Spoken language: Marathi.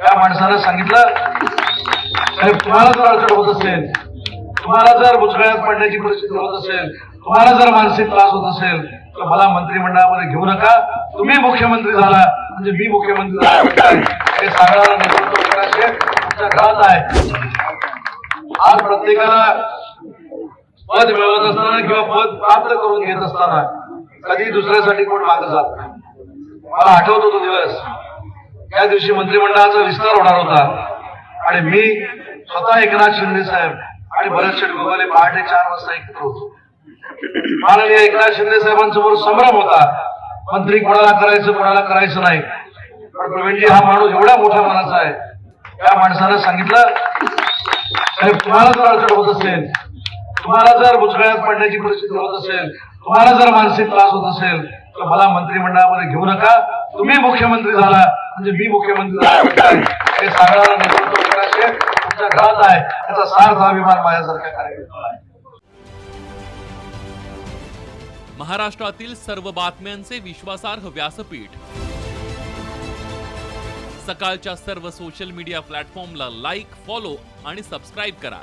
त्या माणसानं सांगितलं साहेब तुम्हाला जर अडचण होत असेल तुम्हाला जर बुचकळ्यात पडण्याची परिस्थिती होत असेल तुम्हाला जर मानसिक त्रास होत असेल तर मला मंत्रिमंडळामध्ये घेऊ नका. तुम्ही मुख्यमंत्री झाला म्हणजे मी मुख्यमंत्री झाला. हे सांगणारा नेतृत्व करायचे. तुमच्या घरात आहे. आज प्रत्येकाला पद मिळवत असताना किंवा पद प्राप्त करून घेत असताना कधी दुसऱ्यासाठी कोण मागे जात नाही. मला आठवतो तो दिवस. त्या दिवशी मंत्रिमंडळाचा विस्तार होणार होता. आणि मी स्वतः एकनाथ शिंदे साहेब आणि बरेचसे शेठ पहाटे चार वाजता एकत्र होतो. माननीय एकनाथ शिंदे साहेबांसमोर संभ्रम होता. मंत्री कोणाला करायचं कोणाला करायचं नाही. पण प्रवीणजी हा माणूस एवढा मोठ्या मनाचा आहे. त्या माणसानं सांगितलं साहेब तुम्हाला जर अडचण होत असेल तुम्हाला जर बुचकळ्यात पडण्याची परिस्थिती होत असेल तुम्हाला जर मानसिक त्रास होत असेल तर मला मंत्रिमंडळामध्ये घेऊ नका. तुम्ही मुख्यमंत्री झाला म्हणजे मी मुख्यमंत्री झाला. हे सांगणारा नेतृत्व करायचे. तुमच्या घरात आहे. त्याचा सार्थ अभिमान माझ्यासारख्या कार्यकर्त्याला आहे. महाराष्ट्रातील सर्व बातम्यांचे विश्वासार्ह व्यासपीठ. सकाळच्या सर्व सोशल मीडिया प्लॅटफॉर्मला लाईक फॉलो आणि सबस्क्राईब करा.